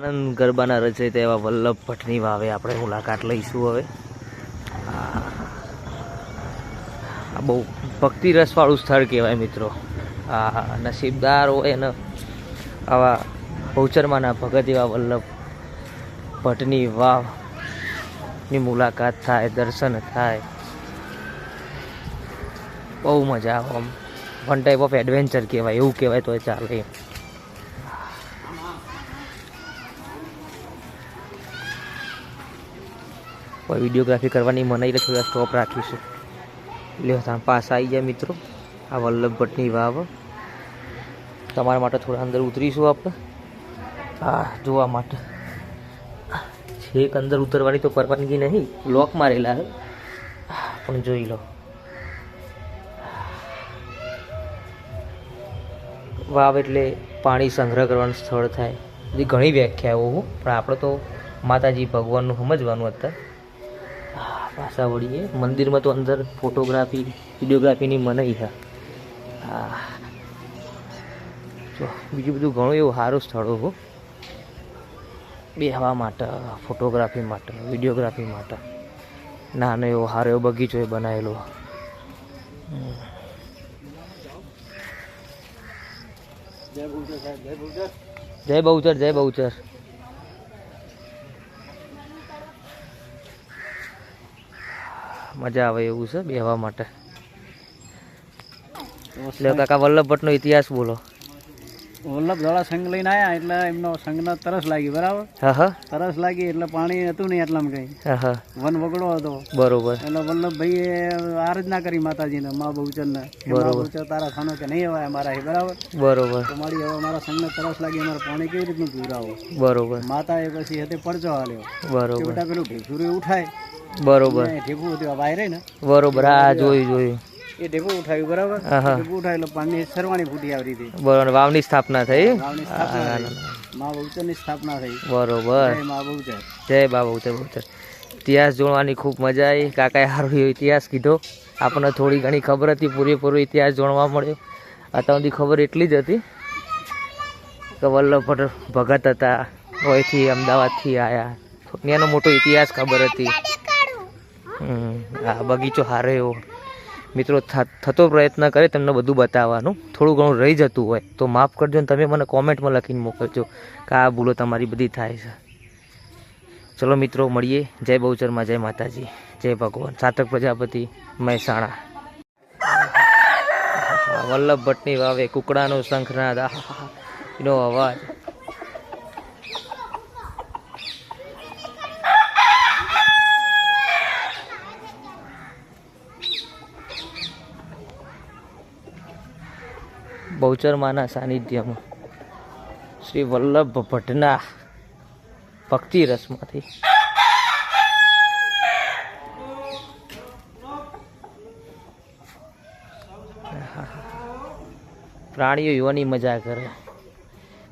આનંદ ગરબાના રચયિતા એવા વલ્લભ ભટ્ટની વાવે આપણે મુલાકાત લઈશું હવે. આ બહુ ભક્તિ રસવાળું સ્થળ કહેવાય મિત્રો. આ નસીબદાર હોય એને આવા ભૌચરમાંના ભગત એવા વલ્લભ ભટ્ટની વાવની મુલાકાત થાય, દર્શન થાય. બહુ મજા આવે આમ. વન ટાઈપ ઓફ એડવેન્ચર કહેવાય, એવું કહેવાય તો ચાલે કોઈ વિડીયોગ્રાફી કરવાની મનાઈ એટલે થોડા સ્ટોપ રાખીશું. એટલે તમે પાસ આવી જાય મિત્રો. આ વલ્લભ ભટ્ટની વાવ. તમારા માટે થોડા અંદર ઉતરીશું આપણે. આ જોવા માટે. છેક અંદર ઉતરવાની તો પરવાનગી નહીં, લોક મારેલા પણ જોઈ લો. વાવ એટલે પાણી સંગ્રહ કરવાનું સ્થળ થાય. બધી ઘણી વ્યાખ્યાઓ પણ આપણે તો માતાજી ભગવાનનું સમજવાનું અત્યારે. પાછા વળીએ. મંદિરમાં તો અંદર ફોટોગ્રાફી વિડીયોગ્રાફીની મનાઈ હા જો, બીજું બધું ઘણું એવું સારું સ્થળો હો. બેહવા માટે ફોટોગ્રાફી માટે વિડીયોગ્રાફી માટે. નાનો એવો સારો એવો બગીચો એ બનાવેલો. હમ. જય બહુચર જય બહુચર. મજા આવે એવું છે બેહવા માટે. એટલે કાકા વલ્લભ ભટ્ટનો ઇતિહાસ બોલો. વલ્લભ ધોળા સંઘ લઈને આયા એટલે એમનો સંઘનો તરસ લાગી બરાબર? તરસ લાગી એટલે પાણી હતું નહીં એટલામાં કઈ. વન વગડો હતો. બરોબર. એટલે વલ્લભભાઈએ આરાધના કરી માતાજીને મા બહુચરને ને બરોબર. બહુચર તારા ખાનો કે નહીં અવાય અમારા બરાબર? બરોબર. તમારી મારી હવે મારા સંઘને તરસ લાગી અમારે પાણી કેવી રીતનું પીવડાવો બરોબર. માતાએ પછી હતે પડચો હાલ્યો. બરોબર. બેટા પેલું ઢેફુરું ઉઠાય બરોબર. ઢેફું વાય રહી ને. બરોબર હા જોયું જોયું. એ ઢેફું ઉઠાવ્યું બરાબર? ઉઠાય એટલે પાણી સરવાણી ફૂટી આવી હતી. બરોબર વાવની સ્થાપના થઈ. વાવની સ્થાપના થઈ. મા બહુચરની સ્થાપના થઈ. બરોબર. જય મા બહુચર. જય બા બહુચર બહુચર. ઇતિહાસ જોડવાની ખૂબ મજા આવી. કાકાએ સારો ઇતિહાસ કીધો. આપણને થોડી ઘણી ખબર હતી પૂરેપૂરો ઇતિહાસ જોણવા મળ્યો. અત્યાર સુધી ખબર એટલી જ હતી કે વલ્લભ ભગત હતા અહીંથી અમદાવાદથી આવ્યા એનો મોટો ઇતિહાસ ખબર હતી. આ બગીચો સારો એવો. મિત્રો થતો પ્રયત્ન કરે તમને બધું બતાવવાનું. થોડું ઘણું રહી જતું હોય, તો માફ કરજો ને તમે મને કોમેન્ટમાં લખીને મોકલજો કે આ ભૂલો તમારી બધી થાય છે. ચલો મિત્રો, મળીએ. જય બહુચરમાં, જય માતાજી, જય ભગવાન. સાતક પ્રજાપતિ, મહેસાણા. વલ્લભ ભટ્ટની વાવે, કુકડાનો શંખનાદ. એનો અવાજ. બહુચરમાના સાનિધ્યમાં. શ્રી વલ્લભ ભટ્ટના ભક્તિ રસમાંથી. પ્રાણીઓ યુવાની મજા કરે.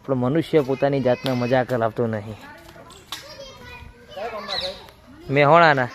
પણ મનુષ્ય પોતાની જાતને મજા કરાવતો નહીં. મેહોણાના.